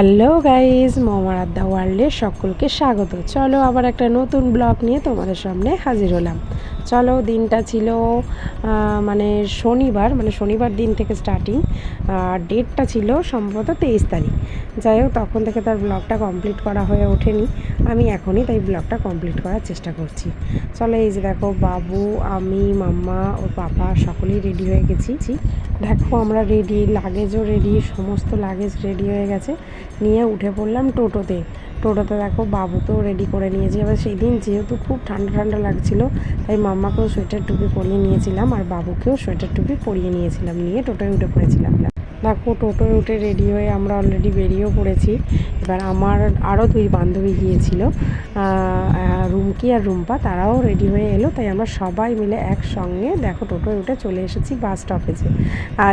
Hello guys মোমার আড্ডা ওয়ার্ল্ডে সকলকে স্বাগত। চলো আবার একটা নতুন ব্লগ নিয়ে তোমাদের সামনে হাজির হলাম। চলো, দিনটা ছিল মানে শনিবার মানে শনিবার দিন থেকে স্টার্টিং আর ডেটটা ছিল সম্ভবত তেইশ তারিখ। যাই হোক, তখন থেকে তার ব্লগটা কমপ্লিট করা হয়ে ওঠেনি। আমি এখনই তাই ব্লগটা কমপ্লিট করার চেষ্টা করছি। চলো, এই যে দেখো, বাবু, আমি, মাম্মা ওর পাপা সকলেই রেডি হয়ে গেছি। দেখো, আমরা রেডি লাগেজও রেডি সমস্ত লাগেজ রেডি হয়ে গেছে। নিয়ে উঠে পড়লাম টোটোতে। টোটোতে দেখো বাবু তো রেডি করে নিয়েছি। এবার সেই দিন যেহেতু খুব ঠান্ডা ঠান্ডা লাগছিল, তাই মাম্মাকেও সোয়েটার টুপি পরিয়ে নিয়েছিলাম আর বাবুকেও সোয়েটার টুপি পরিয়ে নিয়েছিলাম, নিয়ে টোটোয় উঠে পড়েছিলাম। দেখো টোটোয় উঠে রেডি হয়ে আমরা অলরেডি বেরিয়েও পড়েছি। এবার আমার আরও দুই বান্ধবী গিয়েছিল রুমকি আর রুম্পা, তারাও রেডি হয়ে এলো, তাই আমরা সবাই মিলে একসঙ্গে দেখো টোটোয় উঠে চলে এসেছি বাস স্টপেজে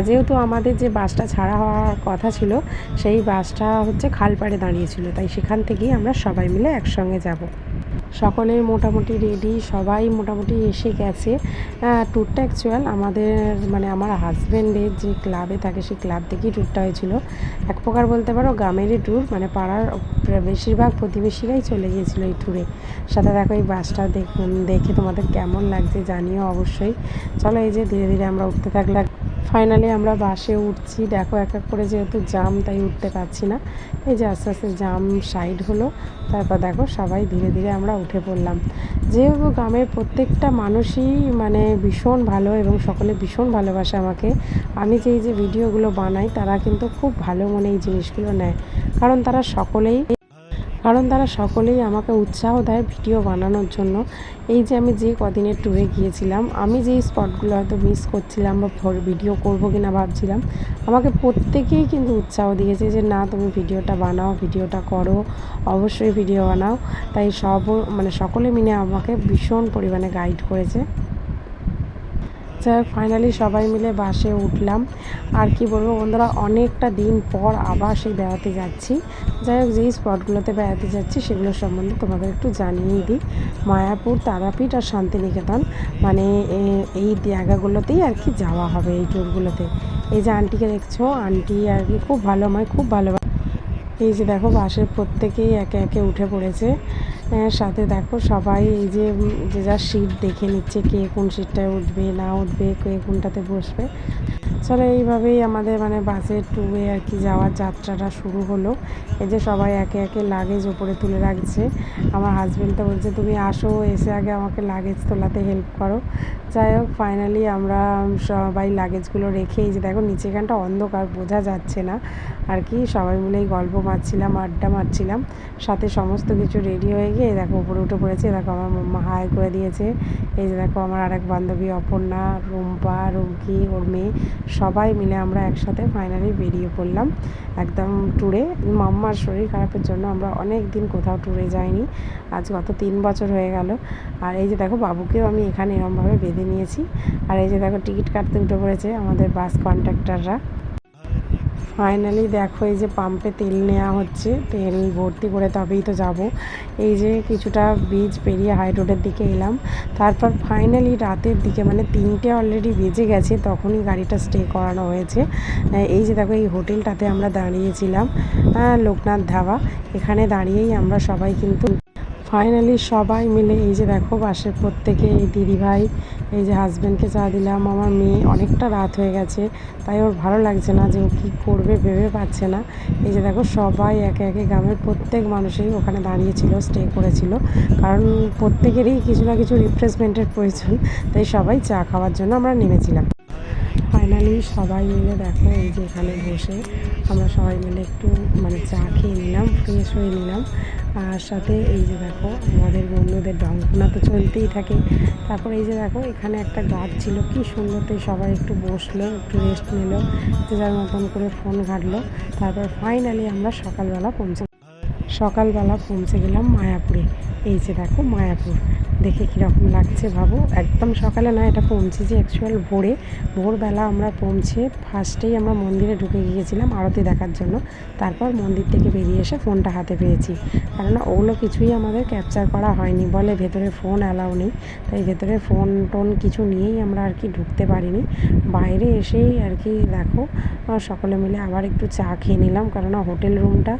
যেহেতু আমাদের যে বাসটা ছাড়া হওয়ার কথা ছিল, সেই বাসটা হচ্ছে খালপাড়ে দাঁড়িয়েছিল, তাই সেখান থেকেই আমরা সবাই মিলে একসঙ্গে যাব। সকলেই মোটামুটি রেডি সবাই মোটামুটি এসে গেছে। ট্যুরটা অ্যাকচুয়াল আমাদের মানে আমার হাজব্যান্ডের যে ক্লাবে থাকে, সেই ক্লাব থেকেই ট্যুরটা হয়েছিল। এক প্রকার বলতে পারো, গ্রামেরই ট্যুর মানে পাড়ার বেশিরভাগ প্রতিবেশীরাই চলে গিয়েছিল এই ট্যুরে সাথে দেখো এই বাসটা দেখে তোমাদের কেমন লাগছে জানিও অবশ্যই। চলো এই যে ধীরে ধীরে আমরা উঠতে থাকলাম। ফাইনালি আমরা বাসে উঠছি। দেখো এক এক করে যেহেতু জাম তাই উঠতে পারছি না। এই যে আস্তে আস্তে জাম সাইড হলো, তারপর দেখো সবাই ধীরে ধীরে আমরা উঠে পড়লাম। যেহেতু গ্রামের প্রত্যেকটা মানুষই মানে ভীষণ ভালো এবং সকলে ভীষণ ভালোবাসে আমাকে, আমি যে এই যে ভিডিওগুলো বানাই, তারা কিন্তু খুব ভালো মনে এই জিনিসগুলো নেয়। কারণ তারা সকলেই কারণ তারা সকলেই আমাকে উৎসাহ দেয় ভিডিও বানানোর জন্য। এই যে আমি যে কদিনের ট্যুরে গিয়েছিলাম, আমি যেই স্পটগুলো হয়তো মিস করছিলাম বা ভিডিও করব কিনা ভাবছিলাম, আমাকে প্রত্যেকেই কিন্তু উৎসাহ দিয়েছে যে, না, তুমি ভিডিওটা বানাও, ভিডিওটা করো, অবশ্যই ভিডিও বানাও। তাই সব মানে সকলে মিলে আমাকে ভীষণ পরিমাণে গাইড করেছে। যাই ফাইনালি সবাই মিলে বাসে উঠলাম। আর কি বলব বন্ধুরা, অনেকটা দিন পর আবার সেই বেড়াতে যাচ্ছি। যাই হোক, যেই স্পটগুলোতে বেড়াতে যাচ্ছি সেগুলো সম্বন্ধে তোমাদের একটু জানিয়ে দিই। মায়াপুর, তারাপীঠ আর শান্তিনিকেতন। মানে এই জায়গাগুলোতেই আর কি যাওয়া হবে এই ট্যুরগুলোতে। এই যে আন্টিকে দেখছ, আন্টি আর কি খুব ভালো, আমায় খুব ভালো এই যে দেখো বাসের প্রত্যেকেই একে একে উঠে পড়েছে। সাথে দেখো সবাই এই যে যে যার সিট দেখে নিচ্ছে কে কোন সিটটায় উঠবে, না উঠবে, কে কোনটাতে বসবে। চলো এইভাবেই আমাদের মানে বাসের ট্যুরে আর কি যাওয়ার যাত্রাটা শুরু হলো। এই যে সবাই একে একে লাগেজ ওপরে তুলে রাখছে। আমার হাজব্যান্ড তো বলছে, তুমি আসো, এসে আগে আমাকে লাগেজ তোলাতে হেল্প করো। যাই হোক ফাইনালি আমরা সবাই লাগেজগুলো রেখে এই যে দেখো নিচেখানটা অন্ধকার, বোঝা যাচ্ছে না। আর কি, সবাই মিলেই গল্প মারছিলাম, আড্ডা মারছিলাম। সাথে সমস্ত কিছু রেডি হয়ে গিয়ে, দেখো, উপরে উঠে পড়েছে, দেখো, আমার মাম্মা হাই করে দিয়েছে। এই যে দেখো, আমার আরেক বান্ধবী অপর্ণা, রুম্পা, রুমকি, ওর মেয়ে। সবাই মিলে আমরা একসাথে ফাইনালি বেরিয়ে পড়লাম একদম ট্যুরে মাম্মার শরীর খারাপের জন্য আমরা অনেক দিন কোথাও ট্যুরে যাইনি, আজ গত তিন বছর হয়ে গেল। আর এই যে দেখো, বাবুকেও আমি এখানে এরমভাবে বেঁধে নিয়েছি। আর এই যে দেখো, টিকিট কাটতে উঠে পড়েছে আমাদের বাস কন্ট্রাক্টররা ফাইনালি দেখো এই যে পাম্পে তেল নেওয়া হচ্ছে, তেল ভর্তি করে তবেই তো যাব। এই যে কিছুটা ব্রিজ পেরিয়ে হাই রোডের দিকে এলাম। তারপর ফাইনালি রাতের দিকে মানে তিনটে অলরেডি বেজে গেছে, তখনই গাড়িটা স্টে করানো হয়েছে। এই যে দেখো এই হোটেলটাতে আমরা দাঁড়িয়েছিলাম লোকনাথ ধাবা। এখানে দাঁড়িয়েই আমরা সবাই কিন্তু ফাইনালি সবাই মিলে এই যে দেখো বাসের প্রত্যেকে এই দিদিভাই এই যে হাজব্যান্ডকে চা দিলাম, আমার মেয়ে অনেকটা রাত হয়ে গেছে, তাই ওর ভালো লাগছে না যে ও কী করবে ভেবে পাচ্ছে না। এই যে দেখো, সবাই একে একে গ্রামের প্রত্যেক মানুষই ওখানে দাঁড়িয়েছিল স্টে করেছিল, কারণ প্রত্যেকেরই কিছু না কিছু রিফ্রেশমেন্টের প্রয়োজন, তাই সবাই চা খাওয়ার জন্য আমরা নেমেছিলাম। ফাইনালি সবাই মিলে দেখো এই যে এখানে বসে আমরা সবাই মিলে একটু মানে চা খেয়ে নিলাম ফ্রেশ হয়ে নিলাম। আর সাথে এই যে দেখো আমাদের বন্ধুদের ডঙ্কনা তো চলতেই থাকে। তারপর এই যে দেখো এখানে একটা গাছ ছিল, কি সুন্দরতে সবাই একটু বসল, একটু রেস্ট নিলো, যে যার মতন করে ফোন ঘাটলো। তারপর ফাইনালি আমরা সকালবেলা পৌঁছে সকালবেলা পৌঁছে গেলাম মায়াপুরে। এই যে দেখো মায়াপুর। দেখে কীরকম লাগছে ভাবো? একদম সকালে না, এটা পৌঁছেছি অ্যাকচুয়াল ভোরে। ভোরবেলা আমরা পৌঁছে ফার্স্টেই আমরা মন্দিরে ঢুকে গিয়েছিলাম আরতি দেখার জন্য। তারপর মন্দির থেকে বেরিয়ে এসে ফোনটা হাতে পেয়েছি। কারণ ওগুলো কিছুই আমাদের ক্যাপচার করা হয়নি। বলে ভেতরে ফোন অ্যালাউ নেই। তাই ভেতরে ফোন টোন কিছু নিয়েই আমরা আর কি ঢুকতে পারিনি। বাইরে এসেই আর কি দেখো সকলে মিলে আবার একটু চা খেয়ে নিলাম। কেননা হোটেল রুমটা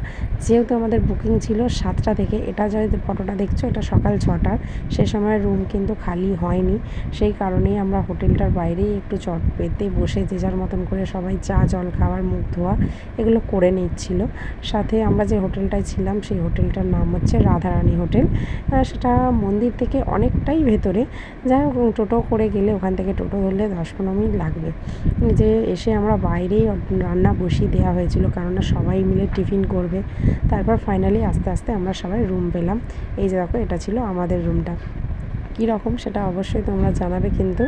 যেহেতু আমাদের বুকিং ছিল সাতটা থেকে। এটা যদি ফটোটা দেখছ, এটা সকাল ছটার। সে সময় রুম কিন্তু খালি হয়নি। সেই কারণেই আমরা হোটেলটার বাইরেই একটু চট পেতে বসে যে যার মতন করে সবাই চা, জল খাওয়ার, মুখ ধোয়া এগুলো করে নিচ্ছিল। সাথে আমরা যে হোটেলটায় ছিলাম, সেই হোটেলটার নাম হচ্ছে রাধারানী হোটেল। সেটা মন্দির থেকে অনেকটাই ভেতরে। যাই হোক, টোটো করে গেলে, ওখান থেকে টোটো ধরলে দশ পনেরো মিনিট লাগবে। যে এসে আমরা বাইরেই রান্না বসিয়ে দেওয়া হয়েছিল কারণ সবাই মিলে টিফিন করবে। তারপর ফাইনালি আস্তে আস্তে আমরা সবাই রুম পেলাম। এই যে দেখো এটা ছিল আমাদের রুমটা কী রকম সেটা অবশ্যই তোমরা জানাবে কিন্তু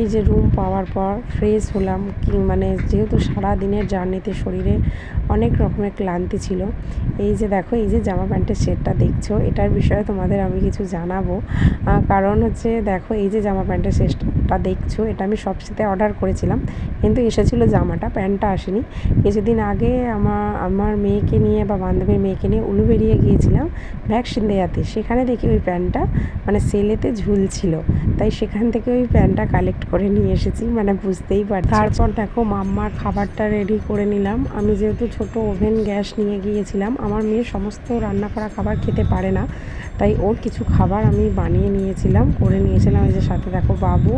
এই যে রুম পাওয়ার পর ফ্রেশ হলাম, কি মানে যেহেতু সারা দিনের জার্নিতে শরীরে অনেক রকমের ক্লান্তি ছিল, এই যে দেখো, এই যে জামা প্যান্টের সেটটা দেখছ, এটার বিষয়ে তোমাদের আমি কিছু জানাব। কারণ হচ্ছে দেখো, এই যে জামা প্যান্টের সেটটা দেখছ, এটা আমি সবসাথে অর্ডার করেছিলাম, কিন্তু এসেছিল জামাটা, প্যান্টটা আসেনি। কিছুদিন আগে আমার আমার মেয়েকে নিয়ে বা বান্ধবীর মেয়েকে নিয়ে উলু বেরিয়ে গিয়েছিলাম ভ্যাকসিন দেওয়াতে সেখানে দেখি ওই প্যান্টটা মানে সেলেতে ঝুলছিল তাই সেখান থেকে ওই প্যান্টটা কালেক্ট করে নিয়ে এসেছি মানে বুঝতেই পারছি। তারপর দেখো মাম্মার খাবারটা রেডি করে নিলাম। আমি যেহেতু ছোট ওভেন গ্যাস নিয়ে গিয়েছিলাম, আমার মেয়ে সমস্ত রান্না করা খাবার খেতে পারে না। তাই ওর কিছু খাবার আমি বানিয়ে নিয়েছিলাম, করে নিয়েছিলাম এই যে সাথে দেখো বাবু।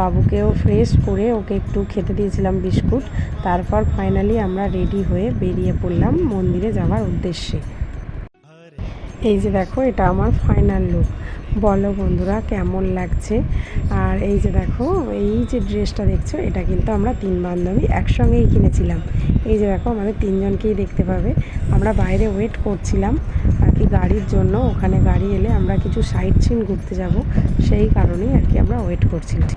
বাবুকেও ফ্রেশ করে ওকে একটু খেতে দিয়েছিলাম বিস্কুট। তারপর ফাইনালি আমরা রেডি হয়ে বেরিয়ে পড়লাম মন্দিরে যাওয়ার উদ্দেশ্যে। এই যে দেখো, এটা আমার ফাইনাল লুক বলো বন্ধুরা, কেমন লাগছে? আর এই যে দেখো, এই যে ড্রেসটা দেখছ, এটা কিন্তু আমরা তিন বান্ধবী একসঙ্গেই কিনেছিলাম। এই যে দেখো, আমাদের তিনজনকেই দেখতে পাবে। আমরা বাইরে ওয়েট করছিলাম, আর কি গাড়ির জন্য। ওখানে গাড়ি এলে আমরা কিছু সাইট সিন ঘুরতে যাব, সেই কারণেই আর কি আমরা ওয়েট করছিলাম।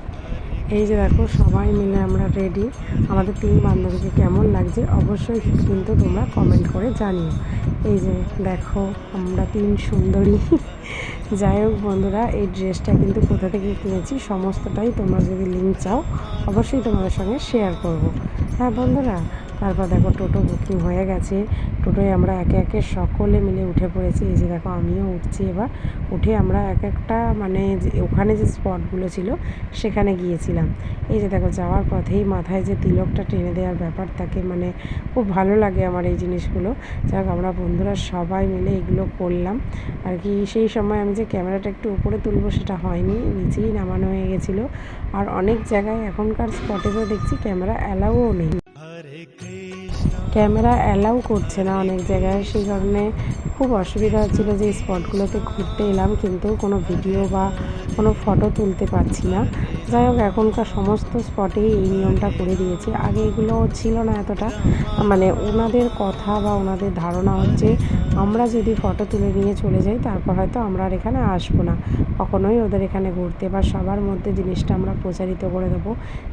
এই যে দেখো, সবাই মিলে আমরা রেডি আমাদের তিন বান্ধবীকে কেমন লাগছে, অবশ্যই কিন্তু তোমরা কমেন্ট করে জানিও। এই যে দেখো, আমরা তিন সুন্দরী। যাই হোক বন্ধুরা, এই ড্রেসটা কিন্তু কোথা থেকে কিনেছি, সমস্তটাই তোমরা যদি লিঙ্ক চাও, অবশ্যই তোমাদের সঙ্গে শেয়ার করব। হ্যাঁ বন্ধুরা তারপর দেখো টোটো বুকিং হয়ে গেছে। টোটোয় আমরা একে একে সকলে মিলে উঠে পড়েছি। এই যে দেখো আমিও উঠছি এবার। উঠে আমরা এক একটা মানে ওখানে যে স্পটগুলো ছিল, সেখানে গিয়েছিলাম। এই যে দেখো যাওয়ার পথেই মাথায় যে তিলকটা টেনে দেওয়ার ব্যাপার থাকে মানে খুব ভালো লাগে আমার এই জিনিসগুলো। যাক, আমরা বন্ধুরা সবাই মিলে এগুলো করলাম। আর কি সেই সময় আমি যে ক্যামেরাটা একটু উপরে তুলবো, সেটা হয়নি। নিচেই নামানো হয়ে গেছিল। আর অনেক জায়গায় এখনকার স্পটে তো দেখছি ক্যামেরা অ্যালাউও নেই। ক্যামেরা অ্যালাউ করছে না অনেক জায়গায় সেই কারণে খুব অসুবিধা হচ্ছিল যে স্পটগুলোতে ঘুরতে এলাম, কিন্তু কোনো ভিডিও বা কোনো ফটো তুলতে পারছি না। যাই হোক, এখনকার সমস্ত স্পটেই এই নিয়মটা করে দিয়েছে। আগে এগুলো ছিল না এতটা। মানে ওনাদের কথা বা ওনাদের ধারণা হচ্ছে, আমরা যদি ফটো তুলে নিয়ে চলে যাই, তারপর হয়তো আমরা আর এখানে আসব না। কখনোই ওদের এখানে ঘুরতে বা সবার মধ্যে জিনিসটা আমরা প্রচারিত করে দেবো।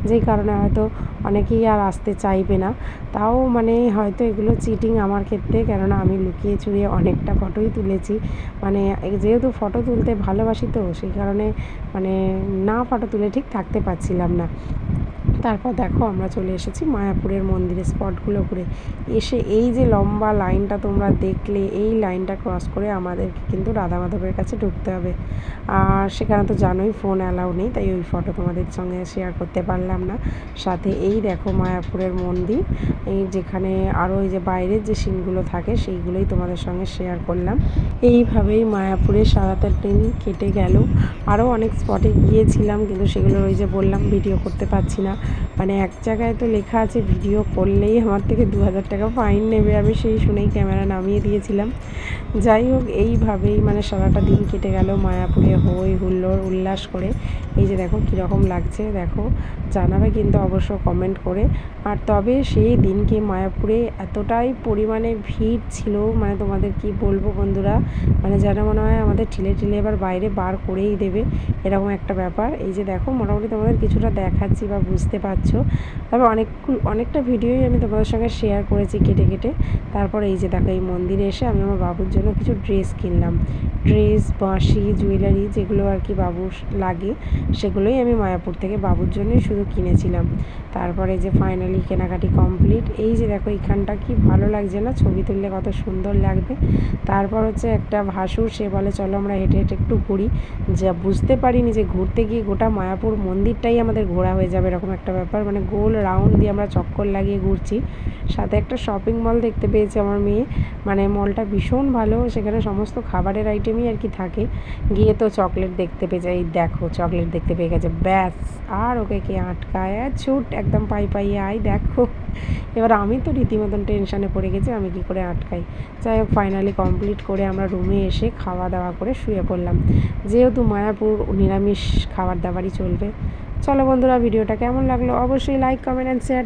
যেই কারণে হয়তো অনেকেই আর আসতে চাইবে না। তাও মানে হয়তো এগুলো চিটিং আমার ক্ষেত্রে, কেননা আমি লুকিয়ে চুরিয়ে অনেকটা ফটোই তুলেছি। মানে যেহেতু ফটো তুলতে ভালোবাসি তো, সেই কারণে মানে না ফটো তুলে ঠিক থাকতে পারছিলাম না। তারপর দেখো আমরা চলে এসেছি মায়াপুরের মন্দিরের স্পটগুলো ঘুরে। এসে এই যে লম্বা লাইনটা তোমরা দেখলে, এই লাইনটা ক্রস করে আমাদেরকে কিন্তু রাধা মাধবের কাছে ঢুকতে হবে। আর সেখানে তো জানোই ফোন অ্যালাউ নেই, তাই ওই ফটো তোমাদের সঙ্গে শেয়ার করতে পারলাম না। সাথে এই দেখো মায়াপুরের মন্দির, এই যেখানে আরও ওই যে বাইরের যে সিনগুলো থাকে, সেইগুলোই তোমাদের সঙ্গে শেয়ার করলাম। এইভাবেই মায়াপুরে সারাটা দিন কেটে গেল। আরও অনেক স্পটে গিয়েছিলাম, কিন্তু সেগুলোর ওই যে বললাম ভিডিও করতে পারছি না। মানে এক জায়গায় তো লেখা আছে, ভিডিও করলেই আমার থেকে দু হাজার টাকা ফাইন নেবে। আমি সেই শুনেই ক্যামেরা নামিয়ে দিয়েছিলাম। যাই হোক, এইভাবেই মানে সারাটা দিন কেটে গেল মায়াপুরে হই হুল্লোড় উল্লাস করে। এই যে দেখো কীরকম লাগছে, দেখো। জানাবে কিন্তু অবশ্য কমেন্ট করে। আর তবে সেই দিনকে মায়াপুরে এতটাই পরিমাণে ভিড় ছিল মানে তোমাদের কি বলব বন্ধুরা? মানে যেন মনে হয় আমাদের ঠিলে ঠিলে এবার বাইরে বার করেই দেবে, এরকম একটা ব্যাপার। এই যে দেখো, মোটামুটি তোমাদের কিছুটা দেখাচ্ছি বা বুঝতে পাচ্ছো। তবে অনেক অনেকটা ভিডিওই আমি তোমাদের সঙ্গে শেয়ার করেছি কেটে কেটে। তারপর এই যে দেখো, এই মন্দিরে এসে আমি আমার বাবুর জন্য কিছু ড্রেস কিনলাম। ড্রেস বাঁশি জুয়েলারি যেগুলো আর কি বাবুর লাগে, সেগুলোই আমি মায়াপুর থেকে বাবুর জন্যই শুধু কিনেছিলাম। তারপরে যে ফাইনালি কেনাকাটি কমপ্লিট এই যে দেখো এখানটা কি ভালো লাগছে না? ছবি তুললে কত সুন্দর লাগবে। তারপর হচ্ছে একটা ভাসুর, সে বলে, চলো আমরা হেঁটে হেঁটে একটু ঘুরি। যা বুঝতে পারিনি যে ঘুরতে গিয়ে গোটা মায়াপুর মন্দিরটাই আমাদের ঘোরা হয়ে যাবে, এরকম একটা ব্যাপার মানে গোল রাউন্ড দিয়ে আমরা চক্কর লাগিয়ে ঘুরছি। সাথে একটা শপিং মল দেখতে পেয়েছে আমার মেয়ে। মানে মলটা ভীষণ ভালো, সেখানে সমস্ত খাবারের আইটেমই আর কি থাকে। গিয়ে তো চকলেট দেখতে পেয়ে যাই দেখো চকলেট দেখতে পেয়ে গেছে। ব্যাস, আর ওকে কে আটকায়? ছুট, একদম পাই পাই আয়, দেখো। এবার আমি তো রীতিমতন টেনশানে পড়ে গেছি, আমি কি করে আটকাই? যাই হোক ফাইনালি কমপ্লিট করে আমরা রুমে এসে খাওয়া দাওয়া করে শুয়ে পড়লাম। যেহেতু মায়াপুর নিরামিষ খাবার দাবারই চলবে। চলো বন্ধুরা ভিডিওটা কেমন লাগল অবশ্যই লাইক কমেন্ট অ্যান্ড শেয়ার